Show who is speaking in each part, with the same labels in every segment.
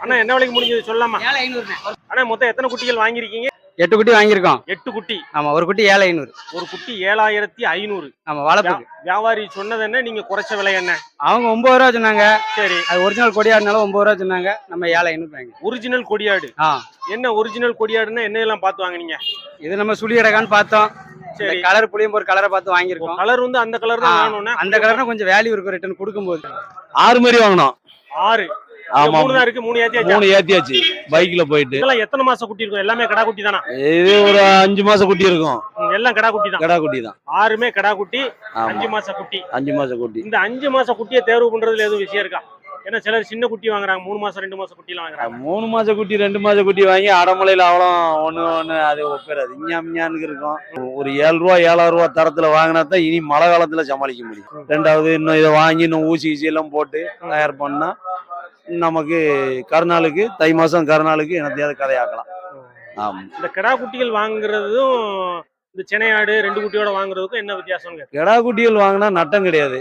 Speaker 1: அண்ணா என்ன விலைக்கு முடிஞ்சது?
Speaker 2: ஐநூறுண்ணே.
Speaker 1: அண்ணா மொத்தம் எத்தனை குட்டிகள் வாங்கியிருக்கீங்க?
Speaker 2: எட்டு குட்டி வாங்கியிருக்கோம்.
Speaker 1: எட்டு குட்டி.
Speaker 2: ஆமா ஒரு குட்டி ஏழை ஐநூறு.
Speaker 1: ஒரு குட்டி ஏழாயிரத்தி ஐநூறு.
Speaker 2: ஆமா வளர்ப்புக்கு
Speaker 1: வியாபாரி சொன்னது என்ன? நீங்க குறைச்ச விலை என்ன?
Speaker 2: அவங்க ஒன்பது ரூபா சொன்னாங்க.
Speaker 1: சரி.
Speaker 2: அது ஒரிஜினல் கொடியாடுனாலும் ஒன்பது ரூபா சொன்னாங்க. நம்ம ஏழை ஐநூறு வாங்கி
Speaker 1: ஒரிஜினல் கொடியாடு.
Speaker 2: ஆ.
Speaker 1: என்ன ஒரிஜினல் கொடியாடுன்னா என்ன எல்லாம் பார்த்து வாங்குனீங்க?
Speaker 2: இது நம்ம சுழி அடகான்னு பார்த்தோம்.
Speaker 1: சரி.
Speaker 2: கலர் புளியும் ஒரு கலரை பார்த்து வாங்கியிருக்கோம்.
Speaker 1: கலர் வந்து அந்த கலர் தான் வேணும்னா
Speaker 2: அந்த கலர்னா கொஞ்சம் வேல்யூ இருக்கும் ரிட்டர்ன் கொடுக்கும்போது.
Speaker 3: ஆறு மாதிரி வாங்கினோம்.
Speaker 1: ஆறு.
Speaker 3: ஆமா
Speaker 1: மூணு தான் இருக்கு மூணு ஏத்தியாச்சா?
Speaker 3: மூணு ஏத்தியாச்சு. பைக்ல போயிட்டு.
Speaker 1: இதெல்லாம் எத்தனை மாசம் குட்டி இருக்கும் எல்லாமே கடா குட்டி தானா?
Speaker 3: இது ஒரு அஞ்சு மாசம் குட்டி இருக்கும்.
Speaker 1: எல்லாம் கடா குட்டி தான்.
Speaker 3: கடா குட்டி தான்.
Speaker 1: ஆறுமே கடா குட்டி அஞ்சு மாச குட்டி.
Speaker 3: அஞ்சு மாசம் குட்டி.
Speaker 1: இந்த அஞ்சு மாச குட்டியை தேர்வு பண்றதுல எதுவும் விஷயம் இருக்கா? ஏன்னா சிலர் சின்ன குட்டி வாங்குறாங்க. மூணு மாசம் ரெண்டு மாசம் குட்டி எல்லாம் வாங்குறாங்க
Speaker 3: மூணு மாசம் குட்டி ரெண்டு மாசம் குட்டி வாங்கி அடமலையில அவ்வளோ ஒண்ணு ஒண்ணு அது ஒப்பேறாது இஞ்ஞா மிஞ்ஞானுக்கு இருக்கும். ஒரு ஏழு ரூபா ஏழாயிரம் ரூபா தரத்துல வாங்கினா தான் இனி மழை காலத்துல சமாளிக்க முடியும். ரெண்டாவது இன்னும் இதை வாங்கி இன்னும் ஊசி ஊசி எல்லாம் போட்டு தயார் பண்ணா நமக்கு கருநாளுக்கு தை மாசம் கருநாளுக்கு என்னத்தையாவது கதையாக்கலாம். ஆமா.
Speaker 1: இந்த கடா குட்டிகள் வாங்குறதும் இந்த சென்னையாடு ரெண்டு குட்டியோட வாங்குறதுக்கும் என்ன வித்தியாசம்
Speaker 3: கிடா குட்டிகள் வாங்கினா நட்டம் கிடையாது.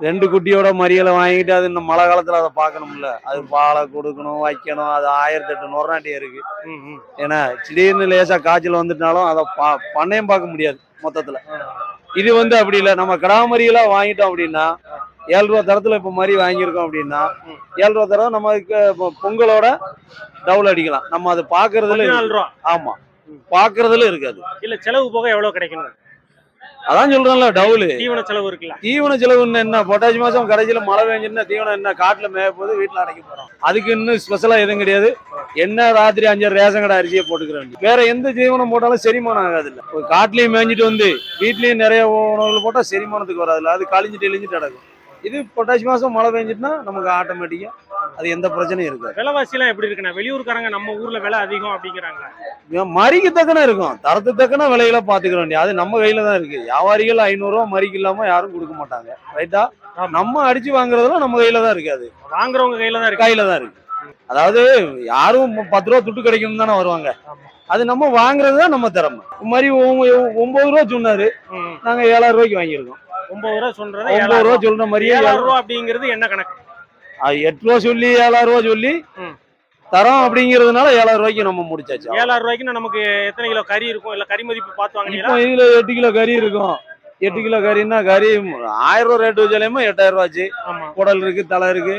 Speaker 3: ரெண்டு குட்டியோட மறியலை வாங்கிட்டு அது இந்த மழை காலத்துல அதை பார்க்கணும்ல. அது பாலை கொடுக்கணும் வைக்கணும் அது ஆயிரத்தி எட்டு நுறாண்டியா இருக்கு. ஏன்னா திடீர்னு லேசா காய்ச்சல் வந்துட்டாலும் அதை பா பண்ணையும் பார்க்க முடியாது மொத்தத்துல. இது வந்து அப்படி இல்லை. நம்ம கிடாமரியலா வாங்கிட்டோம் அப்படின்னா ஏழு ரூபா தரத்துல இப்ப மாதிரி வாங்கியிருக்கோம் அப்படின்னா ஏழு ரூபா தரம் இப்போ பொங்கலோட டவுல் அடிக்கலாம். நம்ம அது பாக்குறதுல
Speaker 1: பதினாலு ரூபா.
Speaker 3: ஆமா. பாக்குறதுல இருக்காது
Speaker 1: இல்ல செலவு போக எவ்வளவு கிடைக்கணும்?
Speaker 3: அதான் சொல்றேன்ல டவுல்.
Speaker 1: தீவன செலவு இருக்குல்ல.
Speaker 3: தீவன செலவு என்ன? பொட்டாசி மாசம் கடைசியில மழை பெஞ்சுன்னா தீவனம் என்ன? காட்டுல மேய போது வீட்டுல அடைக்க போறோம். அதுக்கு இன்னும் ஸ்பெஷலா எதுவும் கிடையாது. என்ன ராத்திரி அஞ்சாறு ரேஷன் கடை அரிசியை போட்டுக்கிற வேண்டியது வேற எந்த தீவனம் போட்டாலும் செரிமானம் ஆகாது இல்ல காட்டுலயும் மேய்ஞ்சிட்டு வந்து வீட்லயும் நிறைய உணவுகள் போட்டா செரிமானத்துக்கு வராதுல்ல அது கழிஞ்சிட்டு எழிஞ்சிட்டு அடக்கும் இது பொட்டாசி மாசம் மழை பெஞ்சிட்டுனா நமக்கு ஆட்டோமேட்டிக்கா அது எந்த பிரச்சனையும் இருக்காது.
Speaker 1: விலைவாசி எல்லாம் எப்படி இருக்குண்ணா? வெளியூர்காரங்க நம்ம ஊர்ல விலை அதிகம் அப்படிங்கிறாங்க.
Speaker 3: மறிக்கு தக்கன இருக்கும். தரத்து தக்கன விலையில பாத்துக்கிற வேண்டிய அது நம்ம கையில தான் இருக்கு. வியாபாரிகள் ஐநூறு ரூபா மறிக்கு இல்லாம யாரும் கொடுக்க மாட்டாங்க. ரைட்டா. நம்ம அடிச்சு வாங்குறதெல்லாம் நம்ம கையில தான் இருக்கு அது.
Speaker 1: வாங்குறவங்க கையில தான் இருக்கு.
Speaker 3: கையில தான் இருக்கு. அதாவது யாரும் பத்து ரூபா துட்டு கிடைக்கும் தானே வருவாங்க. அது நம்ம வாங்குறது தான் நம்ம திறமை. இது மாதிரி ஒன்பது ரூபா சொன்னாரு.
Speaker 1: ம்.
Speaker 3: நாங்க ஏழாயிரம் ரூபாய்க்கு வாங்கியிருக்கோம்.
Speaker 1: ஒன்பது ரூபா சொல்றது
Speaker 3: ஒன்பது ரூபா சொல்ற மாதிரியே
Speaker 1: ஏழாயிரம் ரூபா அப்படிங்கிறது என்ன கணக்கு?
Speaker 3: அது எட்டு ரூபா சொல்லி ஏழாயிரம் ரூபா சொல்லி. தரோம் அப்படிங்கிறதுனால ஏழாயிரம் ரூபாய்க்கு நம்ம முடிச்சாச்சு.
Speaker 1: ஏழாயிரம் ரூபாய்க்கு நமக்கு எத்தனை கிலோ கறி இருக்கும்? இல்ல கறி மதிப்பு பார்த்து
Speaker 3: இப்போ இதுல எட்டு கிலோ கறி இருக்கும். எட்டு கிலோ கறின்னா கறி ஆயிரம் ரூபா ரேட்டு வச்சாலேயுமே எட்டாயிரம் ரூபாச்சு குடல் இருக்கு தலை இருக்கு.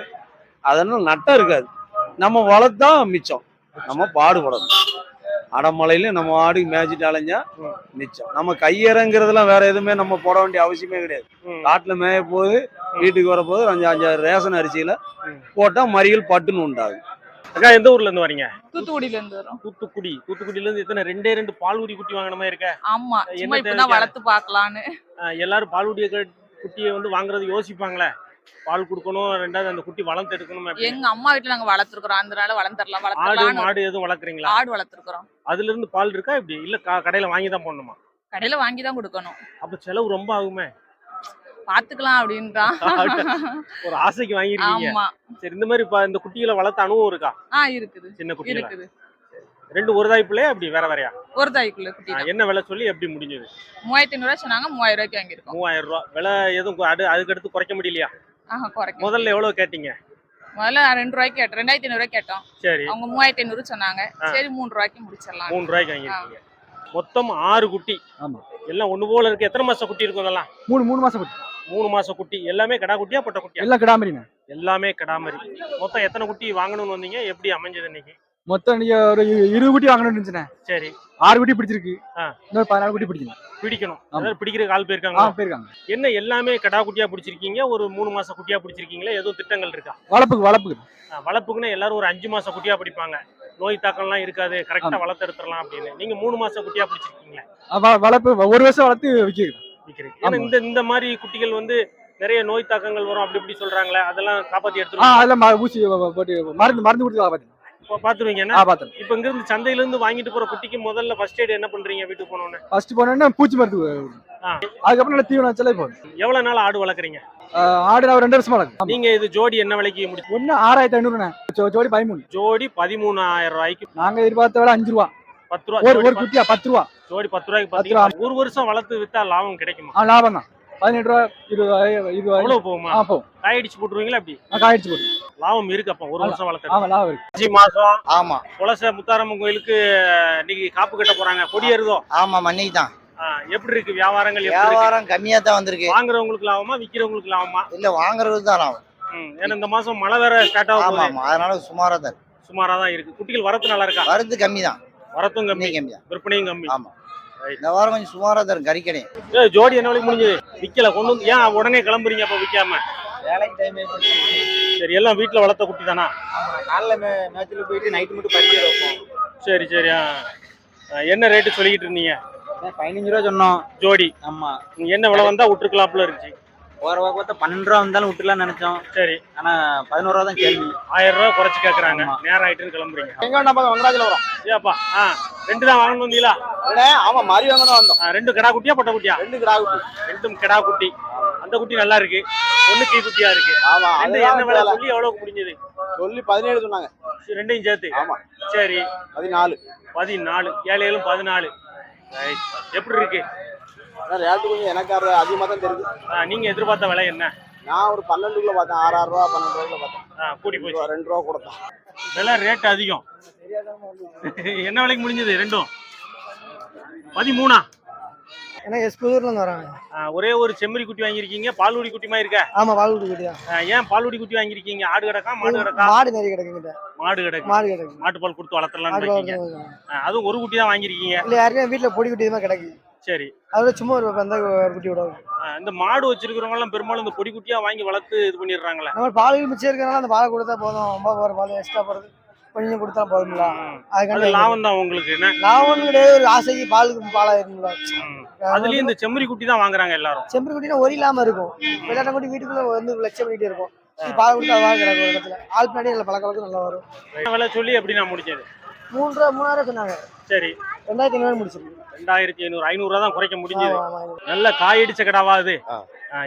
Speaker 3: அதனால நட்டம் இருக்காது. நம்ம வளர்த்தா மிச்சம். நம்ம பாடுபடணும். அடமலையில நம்ம ஆடு மேய்ச்சிட்டு அலைஞ்சா
Speaker 1: ம்.
Speaker 3: மிச்சம். நம்ம கையறங்கிறதுலாம் வேற எதுவுமே நம்ம போட வேண்டிய அவசியமே கிடையாது. காட்டுல மேய போது வீட்டுக்கு வரப்போது அஞ்சு அஞ்சாறு ரேஷன் அரிசியில. போட்டா மறியல் பட்டுன்னு உண்டாகும்.
Speaker 1: அக்கா எந்த ஊர்ல இருந்து வரீங்க?
Speaker 4: தூத்துக்குடியில இருந்து வரோம்.
Speaker 1: தூத்துக்குடி. தூத்துக்குடியில இருந்து எத்தனை? ரெண்டே ரெண்டு பால்குடி குட்டி வாங்கின மாதிரி இருக்க.
Speaker 4: ஆமா
Speaker 1: என்ன
Speaker 4: சும்மா இப்பதான்? வளர்த்து பார்க்கலான்னு.
Speaker 1: அஹ் எல்லாரும் பால்குடிய குட்டியை வந்து வாங்குறது யோசிப்பாங்களே. பால் கொடுக்கணும் ரெண்டாவது அந்த குட்டி வளர்த்து எடுக்கணும்.
Speaker 4: எங்க அம்மா வீட்டுல நாங்க வளர்த்துருக்கோம் அதனால வளர்ந்துடலாம்
Speaker 1: ஆடு
Speaker 4: வளர்த்துடலாம்
Speaker 1: மாடு எதுவும் வளர்க்குறீங்களா?
Speaker 4: ஆடு வளர்த்துருக்கோம்
Speaker 1: அதுல இருந்து பால் இருக்கா இப்படி இல்ல க- கடையில வாங்கி தான் போடணுமா?
Speaker 4: கடையில வாங்கி தான் கொடுக்கணும்.
Speaker 1: அப்ப செலவு ரொம்ப ஆகுமே.
Speaker 4: பாத்துக்கலாம் அப்படின்றான்
Speaker 1: ஒரு ஆசைக்கு வாங்கிருக்கீங்க.
Speaker 4: ஆமா.
Speaker 1: சரி இந்த மாதிரி இப்ப இந்த குட்டிகளை வளர்த்த அனுபவம் இருக்கா?
Speaker 4: ஆ இருக்குது.
Speaker 1: சின்ன குட்டிகளை.
Speaker 4: இருக்குது.
Speaker 1: ரெண்டு ஒரு தாய்ப்புலயே அப்படி வேற வேறையா?
Speaker 4: ஒரு தாய்க்குள்ள குட்டி தான்
Speaker 1: என்ன விலை சொல்லி எப்படி முடிஞ்சது?
Speaker 4: மூவாயிரத்தி ஐநூறு சொன்னாங்க மூவாயிரம் ரூபாய்க்கு வாங்கியிருக்கோம்.
Speaker 1: மூவாயிரம் ரூபாய் விலை எதுவும் கு- அடு அதுக்கு அடுத்து குறைக்க முடியலையா?
Speaker 4: ஆஹா
Speaker 1: முதல்ல எவ்வளவு கேட்டீங்க?
Speaker 4: முதல்ல ரெண்டு ரூபாய்க்கு கேட்டோம் ரெண்டாயிரத்தி ஐநூறு கேட்டோம்.
Speaker 1: சரி.
Speaker 4: அவங்க மூவாயிரத்தி ஐநூறு சொன்னாங்க. சரி மூணு ரூபாய்க்கு முடிச்சிடலாம்.
Speaker 1: மூணு ரூபாய்க்கு வாங்கிருக்கீங்க மொத்தம் ஆறு குட்டி.
Speaker 5: ஆமா.
Speaker 1: எல்லாம் ஒண்ணு போல இருக்கு. எத்தனை மாசம் குட்டி இருக்கும் இதெல்லாம்
Speaker 5: மூணு மூணு மாசம் குட்டி.
Speaker 1: மூணு மாசம் குட்டி. எல்லாமே கடா குட்டியா பொட்டை குட்டியா?
Speaker 5: எல்லாம் கிடாமரிங்க.
Speaker 1: எல்லாமே கிடாமரி. மொத்தம் எத்தனை குட்டி வாங்கணும்னு வந்தீங்க? எப்படி அமைஞ்சது இன்னைக்கு?
Speaker 5: மொத்தம் நீங்க ஒரு இரு- இருபது குட்டி வாங்கணும்னு இருந்துச்சுண்ணே
Speaker 1: சரி.
Speaker 5: ஆறு குட்டி பிடிச்சிருக்கு. இன்னொரு பதினாலு குட்டி பிடிக்கணும்.
Speaker 1: பிடிக்கணும். அதாவது பிடிக்கிற கால்
Speaker 5: ஆ
Speaker 1: போயிருக்காங்க.
Speaker 5: போயிருக்காங்க
Speaker 1: என்ன எல்லாமே கடா குட்டியா பிடிச்சிருக்கீங்க? ஒரு மூணு மாசம் குட்டியா பிடிச்சிருக்கீங்களா? எதுவும் திட்டங்கள் இருக்கா?
Speaker 5: வளர்ப்புக்கு வளர்ப்புக்கு.
Speaker 1: வளர்ப்புக்குன்னு எல்லாரும் ஒரு அஞ்சு மாசம் குட்டியா பிடிப்பாங்க. நோய் தாக்கம்லாம் இருக்காது. கரெக்டா வளர்த்தெடுத்துடலாம் அப்படின்னு. நீங்க மூணு மாசம் குட்டியா பிடிச்சிருக்கீங்களா?
Speaker 5: வளர்ப்பு ஒரு வருஷம் வளர்த்து விற்கிறது
Speaker 1: விற்கிறீங்க ஏன்னா. இந்த இந்த மாதிரி குட்டிகள் வந்து நிறைய நோய் தாக்கங்கள் வரும் அப்படி இப்படி சொல்றாங்களே அதெல்லாம் காப்பாத்தி
Speaker 5: ஆ
Speaker 1: எடுத்துருவாங்க.
Speaker 5: அதில் ம- ஊசி போட்டு மருந்து மருந்து கொடுத்து
Speaker 1: இப்போ பாத்துருவீங்க
Speaker 5: ஆ
Speaker 1: இப்போ இங்க இருந்து சந்தையில இருந்து வாங்கிட்டு போற குட்டிக்கு முதல்ல ஃபர்ஸ்ட் எய்ட் என்ன பண்றீங்க வீட்டுக்கு போனோன்னு?
Speaker 5: ஃபர்ஸ்ட் போனோன்னா பூச்சி மருந்து. அதுக்கப்புறம் நல்ல தீவனம் வச்சாலே போதும்.
Speaker 1: எவ்வளவு நாள் ஆடு வளர்க்குறீங்க?
Speaker 5: ஆடு நான் ரெண்டு வருஷமா வளர்க்கு
Speaker 1: நீங்க இது ஜோடி என்ன விலைக்கு முடிச்சு
Speaker 5: ஒன்று ஆறாயிரத்தி ஐநூறுண்ணே ஜோடி பதிமூணு.
Speaker 1: ஜோடி பதிமூணாயிரம் ரூபாய்க்கு.
Speaker 5: நாங்க எதிர்பார்த்த விட அஞ்சு ரூபா.
Speaker 1: பத்து ரூபா
Speaker 5: ஒரு குட்டியா பத்து ரூபா.
Speaker 1: ஜோடி பத்து ரூபாய்க்கு
Speaker 5: பத்து
Speaker 1: பாத்தீங்கன்னா ஒரு வருஷம் வளர்த்து வித்தா லாபம் கிடைக்குமா?
Speaker 5: லாபம் தான் பதினெட்டு ரூபா இருபது இருபது
Speaker 1: அவ்வளவு போகுமா?
Speaker 5: ஆ போகும்.
Speaker 1: காயடிச்சு போட்டுருவீங்களா அப்படி
Speaker 5: காயடிச்சு போட்டு
Speaker 1: லாபம் இருக்கு அப்ப ஒரு வருஷம் வளர்த்து
Speaker 5: ஆமா லாபம் இருக்கு.
Speaker 1: அஞ்சு மாசம்
Speaker 6: ஆமா.
Speaker 1: குலச முத்தாரம்மன் கோயிலுக்கு இன்னைக்கு காப்பு கட்ட போறாங்க. கொடியேறுதோ
Speaker 6: ஆமா மன்னிக்கு தான்.
Speaker 1: ஆ, எப்படி இருக்கு? வியாபாரங்கள்
Speaker 6: வியாபாரம் கம்மியா தான் வந்திருக்கு.
Speaker 1: வாங்குறவங்களுக்கு லாபமா விக்கிறவங்களுக்கு லாபமா?
Speaker 6: இல்ல வாங்குறது தான் லாபம்.
Speaker 1: ம், ஏன்னா இந்த மாசம் மழை வேற ஸ்டார்ட் ஆக
Speaker 6: ஆமா ஆமா அதனால சுமாரா தான் இருக்கு.
Speaker 1: சுமாரா தான் இருக்கு. குட்டிகள் வரத்து நல்லா இருக்கா?
Speaker 6: வரது கம்மி தான்
Speaker 1: வரத்தும் கம்மி.
Speaker 6: கம்மி
Speaker 1: விற்பனையும் கம்மி.
Speaker 6: ஆமா. இந்த வாரம் கொஞ்சம் சுமாரா தான் இருக்கு கறிக்கடை
Speaker 1: ஜோடி என்ன வரைக்கும் முடிஞ்சது? விக்கல கொண்டு வந்து ஏன் உடனே கிளம்புறீங்க அப்ப விக்காம?
Speaker 2: வேலைக்கு டைம்
Speaker 1: சரி எல்லாம் வீட்டுல வளர்த்த குட்டி தானா?
Speaker 2: காலைல மேட்ச்ல போயிட்டு நைட்டு மட்டும் பறிச்சு வைப்போம்.
Speaker 1: சரி சரி என்ன ரேட்டு சொல்லிக்கிட்டு இருந்தீங்க?
Speaker 2: பதினஞ்சு ரூபா சொன்னோம்.
Speaker 1: ஜோடி.
Speaker 2: ஆமா.
Speaker 1: நீங்க என்ன விலை வந்தா விட்டுருக்கலாம்ல இருந்துச்சு.
Speaker 2: ரூபா பார்த்தா பன்னெண்டு ரூபா வந்தாலும் விட்டுலாம் நினைச்சோம்.
Speaker 1: சரி.
Speaker 2: ஆனா பதினோரு ரூபா தான் கேள்வி.
Speaker 1: ஆயிரம் ரூபாய் குறைச்சு கேக்குறாங்க. நேரம் ஆயிட்டுன்னு கிளம்புறீங்க.
Speaker 5: எங்க நம்ம வெங்கடாஜில வரோம்
Speaker 1: ஏப்பா ஆ ரெண்டு தான் வாங்கணும் வந்தீங்களா?
Speaker 5: ஆமா மாறி வாங்க தான் வந்தோம்.
Speaker 1: ரெண்டு கிடா குட்டியா பட்ட குட்டியா?
Speaker 5: ரெண்டு கிடா குட்டி.
Speaker 1: ரெண்டும் கிடா குட்டி. அந்த குட்டி நல்லா இருக்கு. ஒண்ணு கீ குட்டியா இருக்கு.
Speaker 5: ஆமா
Speaker 1: ரெண்டு என்ன விலை? சொல்லி எவ்வளவுக்கு முடிஞ்சது?
Speaker 5: சொல்லி பதினேழு சொன்னாங்க.
Speaker 1: சரி, ரெண்டையும் சேர்த்து.
Speaker 5: ஆமா.
Speaker 1: சரி.
Speaker 5: பதினாலு.
Speaker 1: பதினாலு. ஏழு ஏழும் பதினாலு. எப்படி இருக்கு?
Speaker 5: ரேட்டு கொஞ்சம் எனக்கு அது அதிகமா தான் தெரியுது.
Speaker 1: ஆ, நீங்க எதிர்பார்த்த விலை என்ன?
Speaker 5: நான் ஒரு பன்னெண்டுக்குள்ள பார்த்தேன். ஆறாயிரம் ரூபா பன்னெண்டு ரூபாய்க்குள்ள பார்த்தேன்.
Speaker 1: கூடி போச்சு.
Speaker 5: ரெண்டு ரூபா கொடுத்தேன்.
Speaker 1: விலை ரேட் அதிகம். என்ன விலைக்கு முடிஞ்சது? ரெண்டும். பதிமூணா?
Speaker 7: ஏன்னா எஸ்பூர்ல இருந்து வராங்க.
Speaker 1: ஒரே ஒரு செம்மறி குட்டி வாங்கியிருக்கீங்க. பால்குடி குட்டி மாதிரி இருக்க?
Speaker 7: ஆமா வாழ்வுட்டு குட்டி தான்.
Speaker 1: ஏன் பால்குடி குட்டி வாங்கியிருக்கீங்க? ஆடு கிடக்கா மாடு கிடக்கா?
Speaker 7: மாடு நிறைய கிடக்குங்க
Speaker 1: மாடு கிடக்கு.
Speaker 7: மாடு கிடக்கு.
Speaker 1: மாட்டு பால் கொடுத்து வளர்த்தலாம்னு
Speaker 7: மாடு
Speaker 1: இருக்கீங்க.
Speaker 7: வளர்த்து
Speaker 1: ஆ, அதுவும் ஒரு குட்டி தான் வாங்கியிருக்கீங்க.
Speaker 7: இல்ல யாருமே வீட்டுல பொடி குட்டி தான் கிடக்கு.
Speaker 1: சரி.
Speaker 7: அதோட சும்மா ஒரு ஒரு குட்டி விட
Speaker 1: ஆ, இந்த மாடு வச்சிருக்கிறவங்க எல்லாம் பெரும்பாலும் இந்த பொடி குட்டியா வாங்கி வளர்த்து இது பண்ணிடுறாங்களே.
Speaker 7: நம்ம பால் மிச்சம் இருக்கிறனால அந்த பால் கொடுத்தா போதும். ரொம்ப போற பால் எக்ஸ்ட்ரா போறது கொஞ்சம் கொடுத்தா போதும்ல.
Speaker 1: ம். அது
Speaker 7: அதுக்காண்டி
Speaker 1: லாபம் தான் உங்களுக்கு
Speaker 7: ஒண்ணு கிடையாது. ஒரு ஆசைக்கு பாலுக்கு பாலா இருக்குங்களா.
Speaker 1: அதுலயும் இந்த செம்மறி குட்டி தான் வாங்குறாங்க எல்லாரும்.
Speaker 7: செம்பரி குட்டினா ஒரு இல்லாம இருக்கும். விளையாட குட்டி வீட்டுக்குள்ள வந்து லட்சம் பண்ணிட்டே இருக்கும். பால் கொடுத்தா வாங்க கிடக்கும் ஒரு இடத்துல. ஆள் பின்னாடி நல்ல பழக்க நல்லா வரும்.
Speaker 1: விலை சொல்லி எப்படி நான் முடிச்சது?
Speaker 7: ரூபா மூணாயிரம் சொன்னாங்க.
Speaker 1: சரி.
Speaker 7: ரெண்டாயிரத்தி ஐநூறு முடிச்சிருக்கு
Speaker 1: ரெண்டாயிரத்தி ஐநூறு ஐநூறு தான் குறைக்க முடிஞ்சது. நல்ல காயடிச்ச கிடாவா அது?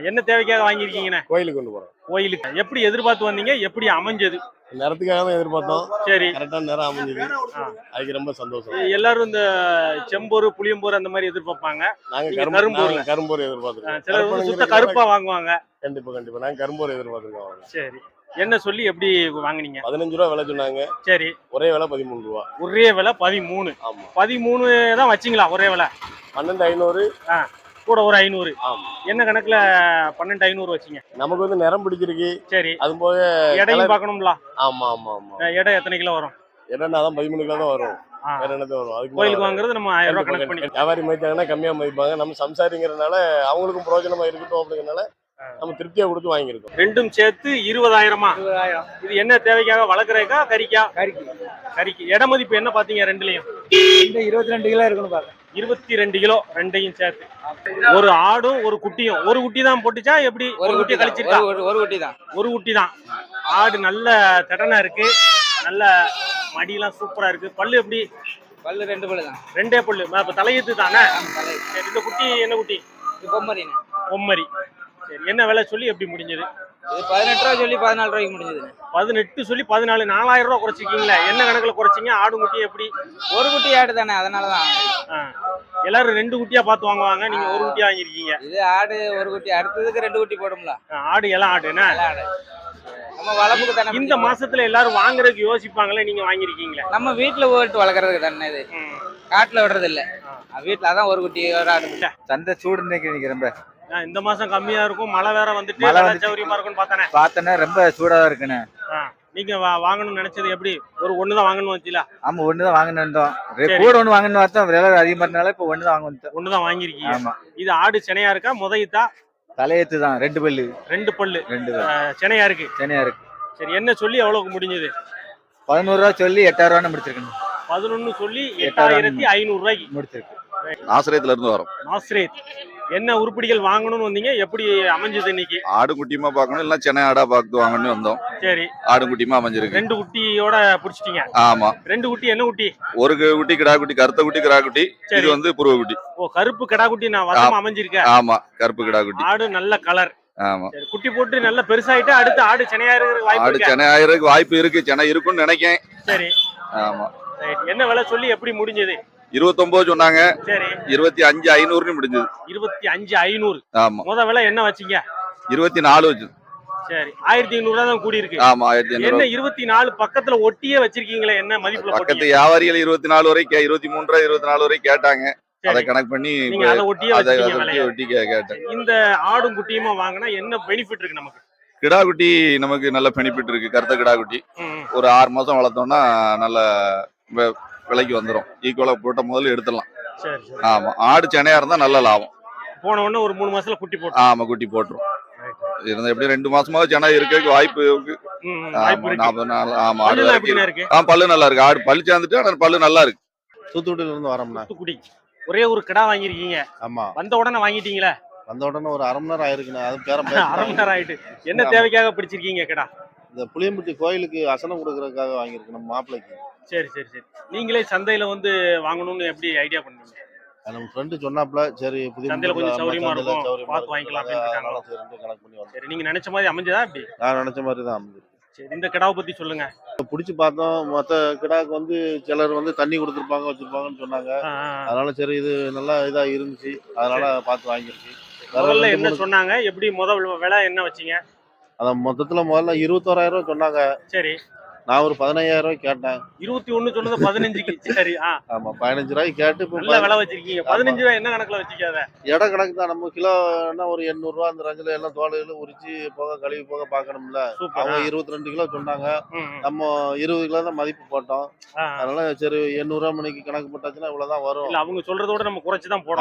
Speaker 1: என்ன தேவைக்காக வாங்கியிருக்கீங்கண்ணே?
Speaker 8: கோயிலுக்கு கொண்டு போறோம்.
Speaker 1: கோயிலுக்கு. எப்படி எதிர்பார்த்து வந்தீங்க? எப்படி அமைஞ்சது?
Speaker 8: நேரத்துக்காக தான் எதிர்பார்த்தோம்.
Speaker 1: சரி.
Speaker 8: கரெக்டான நேரம் அமைஞ்சது. அதுக்கு ரொம்ப சந்தோஷம்.
Speaker 1: எல்லாரும் இந்த செம்போரு புளியம்போர் அந்த மாதிரி எதிர்பார்ப்பாங்க.
Speaker 8: நாங்க கரும்பூர்
Speaker 1: ஆ,
Speaker 8: எதிர்பார்த்துருக்கோம்
Speaker 1: சிலர் சுத்த கருப்பா வாங்குவாங்க.
Speaker 8: கண்டிப்பா கண்டிப்பா. நாங்க கரும்பூர் எதிர்பார்த்துருக்கோம்
Speaker 1: சரி. என்ன சொல்லி எப்படி வாங்குனீங்க?
Speaker 8: பதினஞ்சு ரூபா விலை சொன்னாங்க.
Speaker 1: சரி.
Speaker 8: ஒரே விலை பதிமூணு ரூபா.
Speaker 1: ஒரே விலை பதிமூணு.
Speaker 8: ஆமா.
Speaker 1: பதிமூணு தான் வச்சிங்களா ஒரே விலை?
Speaker 8: பன்னெண்டு ஐநூறு.
Speaker 1: கூட ஒரு ஐநூறு. என்ன கணக்குல பன்னெண்டு ஐநூறு வச்சீங்க?
Speaker 8: நமக்கு வந்து நிறம் பிடிச்சிருக்கு.
Speaker 1: சரி.
Speaker 8: அது போக
Speaker 1: எடையும் பார்க்கணும்ல?
Speaker 8: ஆமா ஆமா ஆமா.
Speaker 1: எடை எத்தனை கிலோ வரும்?
Speaker 8: என்னன்னா தான் பதிமூணு கிலோ தான் வரும்.
Speaker 1: ஆ.
Speaker 8: வேற என்னதான் வரும்? அதுக்கு
Speaker 1: கோயிலுக்கு. வாங்குறது நம்ம ஆயிரம் ரூபாய் கணக்கு பண்ணி.
Speaker 8: வியாபாரி மதித்தாங்கன்னா கம்மியா மதிப்பாங்க. நம்ம சம்சாரிங்கிறதுனால அவங்களுக்கும் பிரயோஜனமா இருக்கட்டும் அப்படிங்கறதுனால நம்ம திருப்தியா கொடுத்து வாங்கியிருக்கோம்.
Speaker 1: ரெண்டும் சேர்த்து இருபதாயிரமா? இது என்ன தேவைக்காக? வளர்க்குறதுக்கா கறிக்கா?
Speaker 2: கறிக்கு.
Speaker 1: கறிக்கு. இட மதிப்பு என்ன பாத்தீங்க ரெண்டுலயும்?
Speaker 2: இந்த இருபத்தி ரெண்டு கிலோ இருக்குன்னு பாருங்க.
Speaker 1: இருபத்தி ரெண்டு கிலோ ரெண்டையும் சேர்த்து. ஒரு ஆடும் ஒரு குட்டியும். ஒரு குட்டி தான் போட்டுச்சா? எப்படி? ஒரு குட்டியை கழிச்சிருக்கா
Speaker 2: ஒரு குட்டி தான்.
Speaker 1: ஒரு குட்டி தான். ஆடு நல்ல தடனா இருக்கு. நல்ல மடியெல்லாம் சூப்பரா இருக்கு. பல்லு எப்படி?
Speaker 2: பல்லு ரெண்டு பல்லு தான்.
Speaker 1: ரெண்டே பல்லு. இப்ப தலையீத்து தானே? இந்த குட்டி என்ன குட்டி?
Speaker 2: பொம்மரிண்ணே.
Speaker 1: பொம்மரி. சரி என்ன விலை சொல்லி எப்படி முடிஞ்சது?
Speaker 2: இது பதினெட்டு ரூபா சொல்லி பதினாலு ரூபாய்க்கு முடிஞ்சது.
Speaker 1: பதினெட்டு சொல்லி பதினாலு நாலாயிரம் ரூபா குறைச்சிருக்கீங்களே. என்ன கணக்குல குறைச்சிங்க? ஆடு குட்டி எப்படி?
Speaker 2: ஒரு குட்டி ஆடு தானே அதனால தான்.
Speaker 1: எல்லாரும் ரெண்டு குட்டியா பார்த்து வாங்குவாங்க நீங்க ஒரு குட்டியா வாங்கிருக்கீங்க
Speaker 2: இது ஆடு ஒரு குட்டி அடுத்ததுக்கு ரெண்டு குட்டி போடும்ல.
Speaker 1: ஆடு எல்லாம் ஆடு என்ன?
Speaker 2: ஆடு. நம்ம வளர்ப்புக்கு தானே
Speaker 1: இந்த மாசத்துல எல்லாரும் வாங்குறதுக்கு யோசிப்பாங்களே நீங்க வாங்கிருக்கீங்களே
Speaker 2: நம்ம வீட்டுல போட்டு வளர்க்கறதுக்கு தானே இது. காட்டுல விடுறது இல்ல
Speaker 1: ஆ.
Speaker 2: வீட்டுல அதான் ஒரு குட்டி ஒரு ஆடு
Speaker 9: சந்தை சூடு ரொம்ப.
Speaker 1: ஆ, இந்த மாசம் கம்மியா இருக்கும். மழை வேற வந்துட்டு
Speaker 9: மழை.
Speaker 1: சௌரியமா இருக்கும்னு பார்த்தானே
Speaker 9: பார்த்தோன்னா ரொம்ப சூடா தான் இருக்குண்ணே.
Speaker 1: நீங்க வா- வாங்கணும்னு நினைச்சது எப்படி? ஒரு ஒண்ணுதான் வாங்கணும் வச்சுல
Speaker 9: ஆமா ஒண்ணு தான் வாங்கணும்
Speaker 1: சரி.
Speaker 9: கூட ஒண்ணு வாங்கணும் பார்த்தோம் விலை அதிகமா இருந்தனால இப்ப ஒண்ணு தான் வாங்க
Speaker 1: ஒண்ணுதான் வாங்கிருக்கீங்க
Speaker 9: ஆமா.
Speaker 1: இது ஆடு செனையா இருக்கா? முதயித்தா
Speaker 9: தலையெத்து தான் ரெண்டு பல்லு.
Speaker 1: ரெண்டு பல்லு.
Speaker 9: ரெண்டு தான்
Speaker 1: செனையா இருக்கு.
Speaker 9: சென்னையா இருக்கு.
Speaker 1: சரி என்ன சொல்லி எவ்வளவுக்கு முடிஞ்சது?
Speaker 9: பதினோரு ரூபா சொல்லி எட்டாயிரம் ரூபான்னு முடிச்சிருக்கேன்
Speaker 1: பதினொன்னு சொல்லி. எட்டாயிரத்தி ஐநூறு ரூபாய்க்கு.
Speaker 9: முடிச்சிருக்கு.
Speaker 10: ஆசிரியத்துல இருந்து வரோம்.
Speaker 1: நாஸ்ரேத் என்ன உருப்படிகள் வாங்கணும்னு வந்தீங்க? எப்படி அமைஞ்சது இன்னைக்கு?
Speaker 10: ஆடு குட்டியுமா பார்க்கணும் இல்ல சென்னை ஆடா பார்த்து வாங்கணும்னு வந்தோம்.
Speaker 1: சரி.
Speaker 10: ஆடு குட்டியுமா அமைஞ்சிருக்கு.
Speaker 1: ரெண்டு குட்டியோட புடிச்சிட்டீங்க.
Speaker 10: ஆமா.
Speaker 1: ரெண்டு குட்டி என்ன குட்டி?
Speaker 10: ஒரு குட்டி கிடா குட்டி கருத்த குட்டி கிடா குட்டி இது வந்து புருவ குட்டி.
Speaker 1: ஓ கருப்பு கடா குட்டி நான் வசமா அமைஞ்சிருக்க
Speaker 10: ஆமா கருப்பு கிடா குட்டி.
Speaker 1: ஆடு நல்ல கலர்
Speaker 10: ஆமா.
Speaker 1: குட்டி போட்டு நல்ல பெருசாயிட்டு அடுத்து ஆடு சென்னையா இருக்கிறதுக்கு வாய்ப்பு
Speaker 10: ஆடு
Speaker 1: இருக்கு?
Speaker 10: சென்னை ஆயிரத்துக்கு வாய்ப்பு இருக்கு சென்னை இருக்கும்னு நினைக்கேன்
Speaker 1: சரி.
Speaker 10: ஆமா.
Speaker 1: என்ன விலை சொல்லி எப்படி முடிஞ்சது?
Speaker 10: இருபத்தொன்பது சொன்னாங்க.
Speaker 1: சரி.
Speaker 10: இருபத்தி அஞ்சு ஐநூறுன்னு முடிஞ்சது.
Speaker 1: இருபத்தி அஞ்சு ஐநூறு.
Speaker 10: ஆமா.
Speaker 1: முத விலை என்ன வச்சீங்க?
Speaker 10: இருபத்தி நாலு வச்சு
Speaker 1: சரி. ஆயிரத்தி ஐநூறு தான் கூடி இருக்கு
Speaker 10: ஆமா ஆயிரத்தி
Speaker 1: என்ன இருபத்தி நாலு பக்கத்துல ஒட்டியே வச்சிருக்கீங்களே என்ன மதிப்புல
Speaker 10: பக்கத்து வியாபாரிகள் இருபத்தி நாலு வரை இருபத்தி மூன்று ரூபா இருபத்தி நாலு வரை கேட்டாங்க. அதை. கணக்கு பண்ணி ஒட்டி கேட்டேன்.
Speaker 1: இந்த ஆடும் குட்டியுமா வாங்கினா என்ன பெனிஃபிட் இருக்கு நமக்கு?
Speaker 10: கிடா குட்டி நமக்கு நல்ல பெனிஃபிட் இருக்கு. கருத்த கிடா குட்டி. ஒரு ஆறு மாசம் வளர்த்தோம்னா நல்ல விலைக்கு வந்துடும் ஈக்குவலா போட்ட முதல்ல எடுத்துடலாம்.
Speaker 1: சரி சரி.
Speaker 10: ஆமா. ஆடு சென்னையா இருந்தா நல்ல லாபம்.
Speaker 1: போன உடனே ஒரு மூணு மாசத்துல குட்டி போட்டு
Speaker 10: ஆமா குட்டி போட்டுரும். இருந்தா எப்படி ரெண்டு மாசமாவது சென்னை இருக்க வாய்ப்பு இருக்கு. ஆமா பல்லு நல்லா இருக்கு. ஆடு பல்லு சேர்ந்துட்டு பல்லு நல்லா இருக்கு.
Speaker 11: தூத்துக்குடியில இருந்து வரோம்ண்ணா.
Speaker 1: தூத்துக்குடி. ஒரே ஒரு கிடா வாங்கியிருக்கீங்க.
Speaker 11: ஆமா.
Speaker 1: வந்த உடனே வாங்கிட்டீங்களே?
Speaker 11: வந்த உடனே ஒரு அரை மணி நேரம் ஆயிருக்குண்ணா. அது பேரம்
Speaker 1: அரை மணி நேரம் ஆயிட்டு. என்ன. தேவைக்காக பிடிச்சிருக்கீங்க கிடா?
Speaker 11: இந்த புளியம்பட்டி கோயிலுக்கு அசனம் கொடுக்கறதுக்காக வாங்கியிருக்கு நம்ம மாப்பிள்ளைக்கு.
Speaker 1: சரி சரி சரி. நீங்களே சந்தையில வந்து வாங்கணும்னு எப்படி ஐடியா பண்ணீங்க?
Speaker 11: நம்ம ஃப்ரெண்டு சொன்னாப்ல சரி புதிய
Speaker 1: சந்தையில கொஞ்சம் சௌரியமா இருக்கும், பார்த்து வாங்கிக்கலாம் அப்படின்னு
Speaker 11: கணக்கு பண்ணி வந்தோம்.
Speaker 1: சரி நீங்க நினைச்ச மாதிரி அமைஞ்சதா அப்படி
Speaker 11: நான் நினைச்ச மாதிரி தான் அமைஞ்சிருக்கு
Speaker 1: சரி இந்த கிடாவை பத்தி சொல்லுங்க.
Speaker 11: பிடிச்சி பார்த்தோம் மொத்த கிடாக்கு வந்து சிலர் வந்து தண்ணி கொடுத்துருப்பாங்க வச்சிருப்பாங்கன்னு சொன்னாங்க. அதனால சரி இது நல்லா இதா இருந்துச்சு. அதனால பார்த்து வேற
Speaker 1: முதல்ல என்ன சொன்னாங்க? எப்படி முதல் விலை என்ன வச்சீங்க?
Speaker 11: அதான் மொத்தத்துல முதல்ல இருபத்தோராயிரம் சொன்னாங்க.
Speaker 1: சரி.
Speaker 11: நான் ஒரு பதினையாயிரம் ரூபாய் கேட்டேன்.
Speaker 1: இருபத்தி ஒண்ணு சொன்னது பதினஞ்சுக்கு சரி.
Speaker 11: ஆமா பதினஞ்சு ரூபாய்க்கு கேட்டு இப்போ
Speaker 1: நல்ல விலை வச்சிருக்கீங்க. பதினஞ்சு ரூபாய் என்ன கணக்குல வச்சிக்காத?
Speaker 11: இட கணக்கு தான். நம்ம கிலோ என்ன ஒரு எண்ணூறுரூவா அந்த ரஞ்சில் எல்லாம் தோலையில உரிச்சு போக கழுவி போக பார்க்கணும்ல.
Speaker 1: சூப்பர்.
Speaker 11: அவங்க இருபத்தி ரெண்டு கிலோ சொன்னாங்க. நம்ம இருபது கிலோ தான் மதிப்பு போட்டோம். அதனால சரி எண்ணூறுரூவா மணிக்கு கணக்கு போட்டாச்சுன்னா இவ்வளவுதான் வரும்.
Speaker 1: அவங்க சொல்றதோட நம்ம குறைச்சு தான்.
Speaker 11: குறை-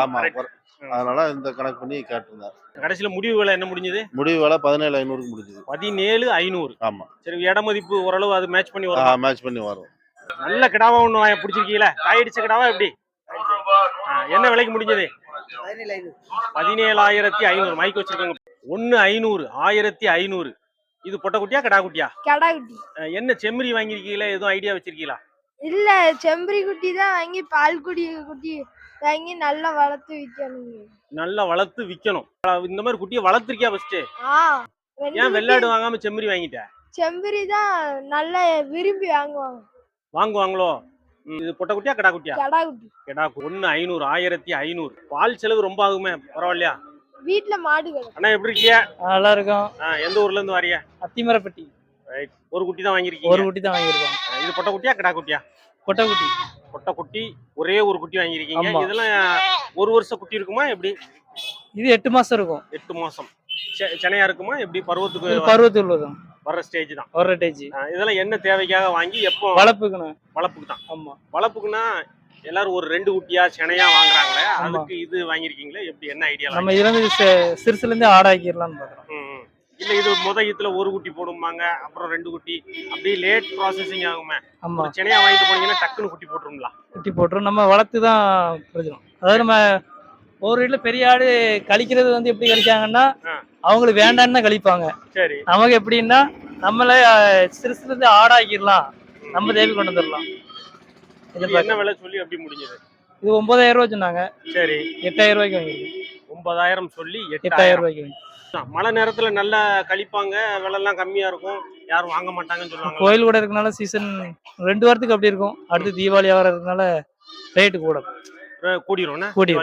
Speaker 11: அதனால இந்த கணக்கு பண்ணி கேட்டிருந்தேன்
Speaker 1: கடைசியில முடிவு விலை என்ன முடிஞ்சது?
Speaker 11: முடிவு வேலை பதினேழு ஐநூறுக்கு முடிஞ்சுது.
Speaker 1: பதினேழு ஐநூறு.
Speaker 11: ஆமா.
Speaker 1: சரி இட மதிப்பு ஓரளவு அது மேட்ச் பண்ணி வரும்?
Speaker 11: மேட்ச் பண்ணி வரும்.
Speaker 1: நல்ல கிடாவா ஒண்ணு வாங்கி பிடிச்சிருக்கீங்களா? காயடிச்ச கிடாவா எப்படி? என்ன விலைக்கு முடிஞ்சது? பதினேழாயிரத்தி ஐநூறு. மைக் வச்சிருக்காங்க ஒன்னு ஐநூறு ஆயிரத்தி ஐநூறு. இது பொட்டை குட்டியா கடா குட்டியா?
Speaker 7: கடா குட்டி.
Speaker 1: அஹ் என்ன செம்மறி வாங்கியிருக்கீங்களா? எதுவும் ஐடியா வச்சிருக்கீங்களா?
Speaker 7: இல்ல செம்பரி குட்டி தான் வாங்கி பால் குடி குட்டி வாங்கி நல்லா வளர்த்து விற்கணுங்க
Speaker 1: நல்லா வளர்த்து விற்கணும் இந்த மாதிரி குட்டியை வளர்த்துருக்கியா ஃபர்ஸ்ட்
Speaker 7: ஆ
Speaker 1: ஏன் வெள்ளாடு வாங்காம செம்மறி வாங்கிட்ட?
Speaker 7: செம்பரி தான் நல்லா விரும்பி வாங்குவாங்க.
Speaker 1: வாங்குவாங்களோ? இது பொட்டை குட்டியா கடா குட்டியா?
Speaker 7: கடா குட்டி.
Speaker 1: கடா ஒன்னு ஐநூறு ஆயிரத்தி ஐநூறு. பால் செலவு ரொம்ப ஆகுமே பரவாயில்லையா?
Speaker 7: வீட்டுல மாடு கிடக்கு
Speaker 1: அண்ணா எப்படி இருக்கியா
Speaker 12: நல்லா இருக்கும்
Speaker 1: எந்த ஊர்ல இருந்து வாரியா
Speaker 12: அத்திமரப்பட்டி.
Speaker 1: ஒரு குட்டி தான்
Speaker 12: ஒரு
Speaker 1: வாங்கியிருக்கீங்க
Speaker 12: குட்டி தான் வாங்கியிருக்கோம்.
Speaker 1: இது பொட்டை குட்டியா கடா குட்டியா?
Speaker 12: கொட்டை குட்டி.
Speaker 1: பொட்டை குட்டி ஒரே ஒரு குட்டி வாங்கியிருக்கீங்க. இதெல்லாம் ஒரு வருஷம் குட்டி இருக்குமா எப்படி?
Speaker 12: இது எட்டு மாசம் இருக்கும்.
Speaker 1: எட்டு மாசம். செ- சென்னையா இருக்குமா எப்படி? பருவத்துக்கு
Speaker 12: பருவத்தில் உள்ளதும்
Speaker 1: வர்ற ஸ்டேஜ் தான்.
Speaker 12: ஒரு டேஜ்
Speaker 1: அஹ் இதெல்லாம் என்ன தேவைக்காக வாங்கி எப்போ
Speaker 12: வளர்ப்புக்கணும்
Speaker 1: வளர்ப்புக்கு தான்.
Speaker 12: ஆமா.
Speaker 1: வளர்ப்புக்குன்னா எல்லாரும் ஒரு ரெண்டு குட்டியா செனையா வாங்குறாங்களே. அதுக்கு இது வாங்கியிருக்கீங்களே எப்படி என்ன ஐடியா
Speaker 12: நம்ம இதுல இருந்து சிறுசுல இருந்து ஆடாக்கிடலாம்னு பாக்குறோம்.
Speaker 1: இல்ல இது முத ஈத்துல ஒரு குட்டி போடுமாங்க அப்புறம் ரெண்டு குட்டி. அப்படியே லேட் ப்ராசஸிங் ஆகுமே.
Speaker 12: ஆமா.
Speaker 1: செனையா வாங்கிட்டு போனீங்கன்னா டக்குன்னு குட்டி போட்டுருங்களா
Speaker 12: குட்டி போட்டுரும். நம்ம வளர்த்து தான் பிரயோஜனம் அதாவது நம்ம ஒரு வீட்டுல பெரிய ஆடு கழிக்கிறது வந்து எப்படி கழிக்காங்கன்னா. அவங்களுக்கு வேண்டான்னு தான் கழிப்பாங்க.
Speaker 1: சரி.
Speaker 12: நமக்கு எப்படின்னா நம்மளே சிறுசுல இருந்து ஆடாக்கிடலாம். நம்ம தேவி கொண்டு வந்துடலாம்.
Speaker 1: என்ன விலை சொல்லி அப்படி முடிஞ்சது?
Speaker 12: இது ஒன்பதாயிரம் ரூபாய் சொன்னாங்க.
Speaker 1: சரி.
Speaker 12: எட்டாயிரம் ரூபாய்க்கு வாங்கிருக்கோம்
Speaker 1: ஒன்பதாயிரம் சொல்லி
Speaker 12: எட்டாயிரம் ரூபாய்க்கு வாங்கி
Speaker 1: மழை நேரத்துல நல்லா கழிப்பாங்க விலை எல்லாம் கம்மியா இருக்கும். யாரும் வாங்க மாட்டாங்கன்னு சொல்லுவாங்க
Speaker 12: கோயில் கூட இருக்கனால சீசன் ரெண்டு வாரத்துக்கு அப்படி இருக்கும். அடுத்து தீபாவளி ஆகிறதுனால ரேட்டு கூட
Speaker 1: கூடிரும்
Speaker 12: கூடி